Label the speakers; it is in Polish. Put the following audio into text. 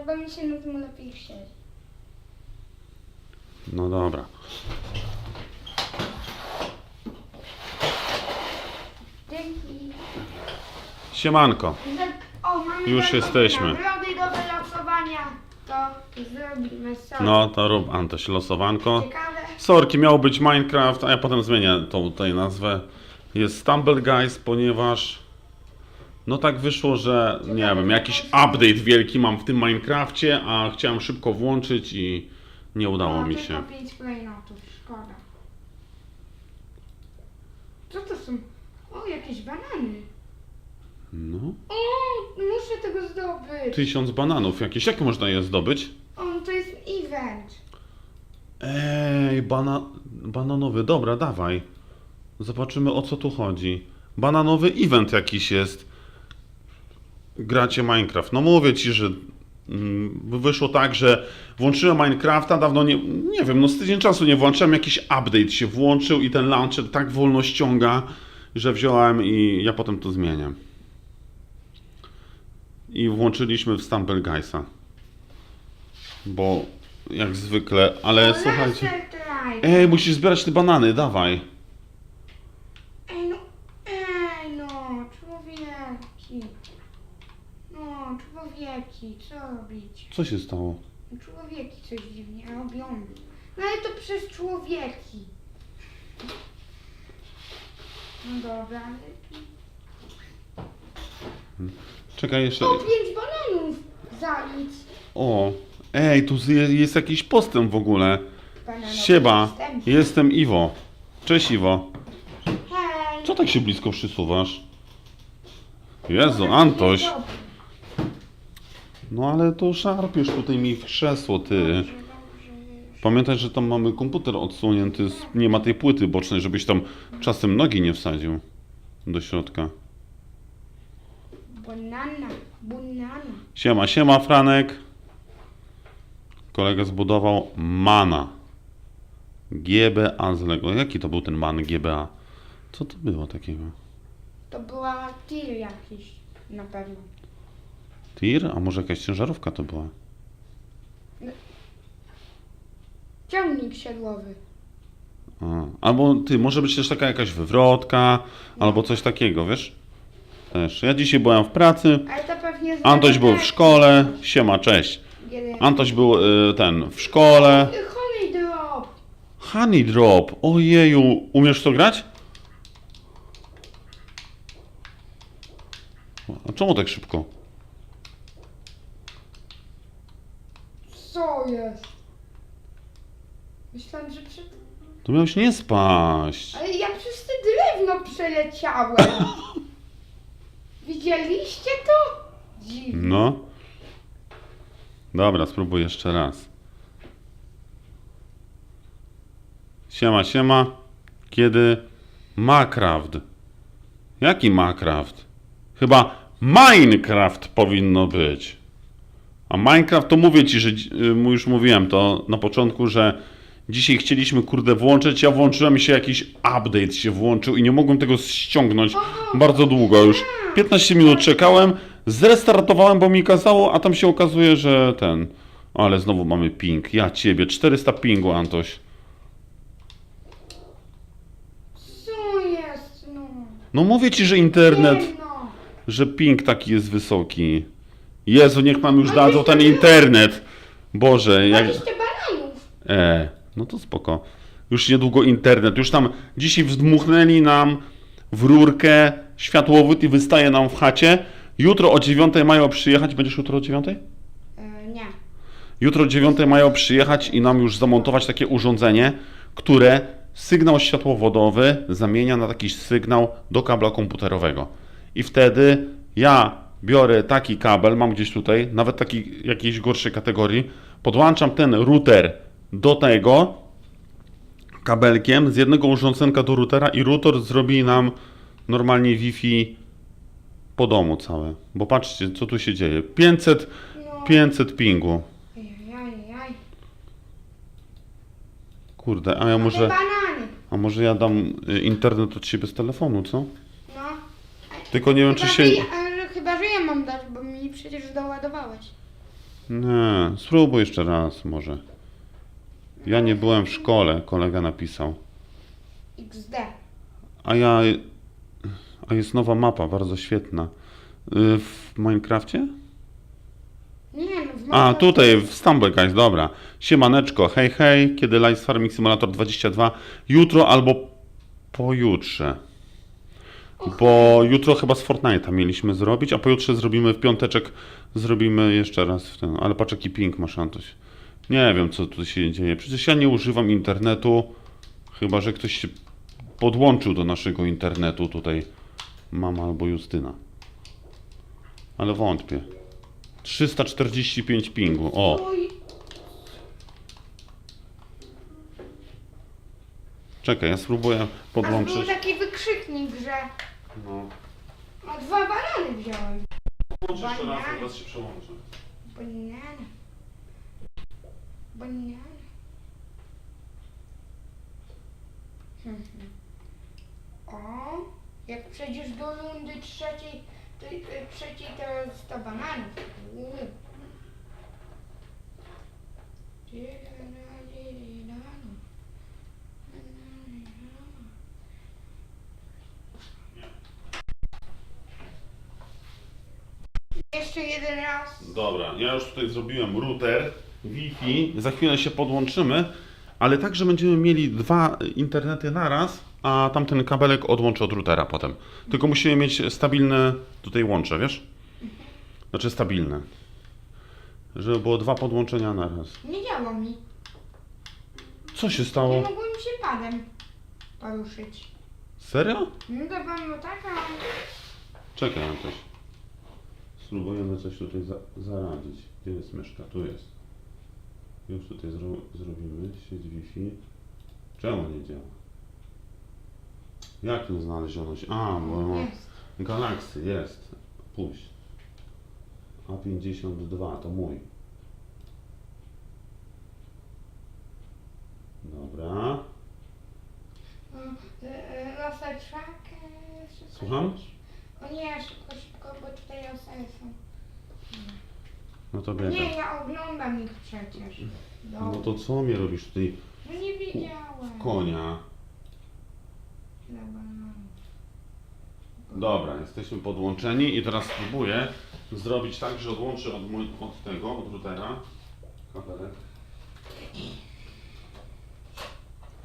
Speaker 1: chyba mi się na tym lepiej siedzi.
Speaker 2: No dobra.
Speaker 1: Dzięki.
Speaker 2: Siemanko.
Speaker 1: O, mamy
Speaker 2: Już jesteśmy.
Speaker 1: Nagrody do wylosowania. To zrobimy sobie.
Speaker 2: No to rób Antoś losowanko.
Speaker 1: Ciekawe.
Speaker 2: Sorki, miał być Minecraft, a ja potem zmienię tą tutaj nazwę. Jest Stumble Guys, ponieważ no tak wyszło, że nie wiem, jakiś update wielki mam w tym Minecrafcie, a chciałem szybko włączyć i nie udało
Speaker 1: o,
Speaker 2: mi
Speaker 1: tylko
Speaker 2: się.
Speaker 1: pięć klejnotów, szkoda. Co to są? O, jakieś banany.
Speaker 2: No,
Speaker 1: O, muszę tego zdobyć.
Speaker 2: tysiąc bananów jakieś. Jakie można je zdobyć?
Speaker 1: O, to jest event.
Speaker 2: Ej, bana bananowy, dobra, dawaj. Zobaczymy o co tu chodzi. Bananowy event jakiś jest. Gracie Minecraft. No mówię ci, że mm, wyszło tak, że włączyłem Minecrafta, dawno nie, nie wiem, no z tydzień czasu nie włączyłem, jakiś update się włączył i ten launcher tak wolno ściąga, że wziąłem i ja potem to zmieniam. I włączyliśmy w Stumble Guysa. Bo jak zwykle, ale słuchajcie. Ej, musisz zbierać te banany, dawaj.
Speaker 1: Ej no, ej no, człowieki. No, człowieki, co robić?
Speaker 2: Co się stało?
Speaker 1: Człowieki coś dziwnie robią. No ale to przez człowieki. No dobra, ale...
Speaker 2: Czekaj jeszcze.
Speaker 1: O, pięć bananów za nic.
Speaker 2: O, ej, tu jest, jest jakiś postęp w ogóle.
Speaker 1: Bananowy wstęp.
Speaker 2: jestem Iwo. Cześć Iwo.
Speaker 1: Hej.
Speaker 2: Co tak się blisko przysuwasz? Jezu, Antoś. No ale to szarpiesz tutaj mi w krzesło, ty. Pamiętaj, że tam mamy komputer odsunięty, z- nie ma tej płyty bocznej, żebyś tam czasem nogi nie wsadził do środka.
Speaker 1: Banana, banana.
Speaker 2: Siema, siema Franek. Kolega zbudował mana. GBA z Lego. Jaki to był ten man GBA? Co to było takiego?
Speaker 1: To była tir jakiś, na pewno.
Speaker 2: Tir? A może jakaś ciężarówka to była?
Speaker 1: Ciągnik siodłowy.
Speaker 2: A, albo ty, może być też taka jakaś wywrotka, albo coś takiego, wiesz? Też. Ja dzisiaj byłem w pracy,
Speaker 1: Ale to pewnie... z
Speaker 2: Antoś był w szkole. Siema, cześć.
Speaker 1: Jeden.
Speaker 2: Antoś był y, ten, w szkole.
Speaker 1: Honey drop.
Speaker 2: Honey Drop, ojeju, umiesz to grać? A czemu tak szybko?
Speaker 1: Co jest? Myślałem, że przy...
Speaker 2: To miałeś nie spaść.
Speaker 1: Ale ja przez te drewno przeleciałem. Widzieliście to? Dziwne.
Speaker 2: No. Dobra, spróbuj jeszcze raz. Siema, siema. Kiedy Minecraft? Jaki Minecraft? Chyba Minecraft powinno być. A Minecraft to mówię ci, że y, już mówiłem to na początku, że dzisiaj chcieliśmy kurde włączyć. Ja włączyłem się jakiś update się włączył i nie mogłem tego ściągnąć bardzo długo już. 15 minut czekałem, zrestartowałem, bo mi kazało, a tam się okazuje, że ten. Ale znowu mamy ping. Ja ciebie, 400 pingu, Antoś.
Speaker 1: Co jest, no?
Speaker 2: No mówię ci, że internet,
Speaker 1: no.
Speaker 2: że ping taki jest wysoki. Jezu, niech nam już
Speaker 1: Ale
Speaker 2: dadzą ten internet. Boże, jak...
Speaker 1: 20 bananów.
Speaker 2: E, no to spoko. Już niedługo internet. Już tam dzisiaj wdmuchnęli nam w rurkę światłowód i wystaje nam w chacie. Jutro o 9 mają przyjechać. Będziesz jutro o 9?
Speaker 1: E, nie.
Speaker 2: Jutro o 9 mają przyjechać i nam już zamontować takie urządzenie, które sygnał światłowodowy zamienia na taki sygnał do kabla komputerowego. I wtedy ja biorę taki kabel, mam gdzieś tutaj, nawet taki jakiejś gorszej kategorii, podłączam ten router do tego kabelkiem z jednego urządzenka do routera i router zrobi nam normalnie Wi-Fi po domu całe. Bo patrzcie, co tu się dzieje. 500,
Speaker 1: No.
Speaker 2: 500 pingu. Kurde, a ja
Speaker 1: Może...
Speaker 2: a może ja dam y, internet od siebie z telefonu, co?
Speaker 1: No.
Speaker 2: Tylko nie wiem, czy się...
Speaker 1: chyba, że ja mam dać, bo mi przecież doładowałeś.
Speaker 2: Nie, spróbuj jeszcze raz może. Ja nie byłem w szkole, kolega napisał.
Speaker 1: XD.
Speaker 2: A ja... A jest nowa mapa, bardzo świetna. Y, W Minecrafcie?
Speaker 1: Nie no, w
Speaker 2: A,
Speaker 1: Minecraft-
Speaker 2: tutaj w Stumble Guys, dobra. Siemaneczko, hej hej, kiedy Live Farming Simulator 22? Jutro albo pojutrze. Bo jutro chyba z Fortnite'a mieliśmy zrobić, a pojutrze zrobimy w piąteczek, zrobimy jeszcze raz w ten. Ale patrz jaki ping masz Antoś. Nie wiem co tu się dzieje. Przecież ja nie używam internetu, chyba że ktoś się podłączył do naszego internetu tutaj. Mama albo Justyna. Ale wątpię. 345 pingu. O, czekaj, ja spróbuję
Speaker 1: aż był
Speaker 2: podłączyć.
Speaker 1: taki wykrzyknik, że
Speaker 2: No.
Speaker 1: a dwa banany wziąłem.
Speaker 2: Podłącz
Speaker 1: jeszcze raz,
Speaker 2: teraz się przełączę.
Speaker 1: Banana. Banana. Mhm. O, jak przejdziesz do rundy trzeciej, to, y, trzeciej to jest 100 bananów. Uuu. Jeszcze jeden raz.
Speaker 2: Dobra, ja już tutaj zrobiłem router, Wi-Fi. Za chwilę się podłączymy, ale tak, że będziemy mieli dwa internety naraz, a tamten kabelek odłączę od routera potem. Tylko musimy mieć stabilne tutaj łącze, wiesz? Znaczy stabilne. Żeby było dwa podłączenia naraz.
Speaker 1: Nie działa mi.
Speaker 2: Co się
Speaker 1: Nie
Speaker 2: stało?
Speaker 1: mogłem się padem poruszyć.
Speaker 2: Serio?
Speaker 1: No dawałem go tak, a
Speaker 2: Czekaj, Antoś. Spróbujemy coś tutaj za zaradzić. Gdzie jest myszka? Tu jest. Już tutaj zro zrobimy sieć Wi-Fi. Czemu nie działa? Jak nie znaleziono się? A, bo mam
Speaker 1: jest.
Speaker 2: Galaxy, jest. Puść. A52, to mój. Dobra.
Speaker 1: Mm, y, y, y,
Speaker 2: Słucham?
Speaker 1: O nie, szybko, szybko, bo tutaj lasy są.
Speaker 2: No to biegam.
Speaker 1: Nie, ja oglądam ich przecież.
Speaker 2: No
Speaker 1: Dobra.
Speaker 2: to co mnie robisz tutaj?
Speaker 1: No nie wiedziałem.
Speaker 2: Konia.
Speaker 1: Dobra.
Speaker 2: Dobra, jesteśmy podłączeni i teraz spróbuję zrobić tak, że odłączę od, mój, od tego, od routera kabelek.